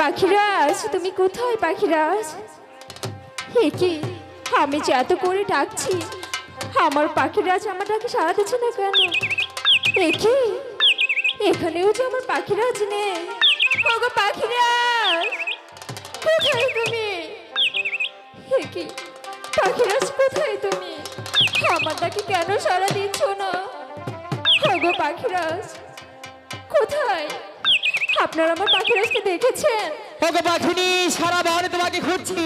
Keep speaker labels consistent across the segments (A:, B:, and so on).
A: পাখিরাজ তুমি কোথায় পাখিরাজ হে কি? আমি যে এত করে ডাকছি, আমার পাখিরাজ আমার ডাকে সারা দিচ্ছে না কেন? এ কি? এখানেও যে আমার পাখিরাজ নেই। ওগো পাখিরাজ কোথায় তুমি? হে কি? পাখিরাজ কোথায় তুমি? আমার ডাকে কেন সারা দিচ্ছ না? ওগো পাখিরাজ কোথায়? আপনারা আমার পাখিরাজকে দেখেছেন।
B: ওগো পাখিনি সারা বনে তোমাকে খুঁজছি।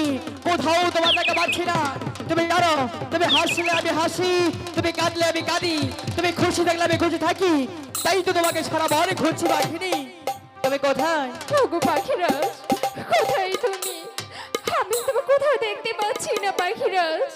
B: কোথাও তোমার দেখা পাচ্ছি না। তুমি জানো তুমি হাসলে আমি হাসি তুমি কাঁদলে আমি কাঁদি তুমি খুশি থাকলে আমি খুশি থাকি। তাই তো তোমাকে সারা বনে খুঁজছি পাখিনি তুমি কোথায়?
A: ওগো পাখিরাজ কোথায় তুমি? আমি তোমাকে কোথাও দেখতে পাচ্ছি না পাখিরাজ।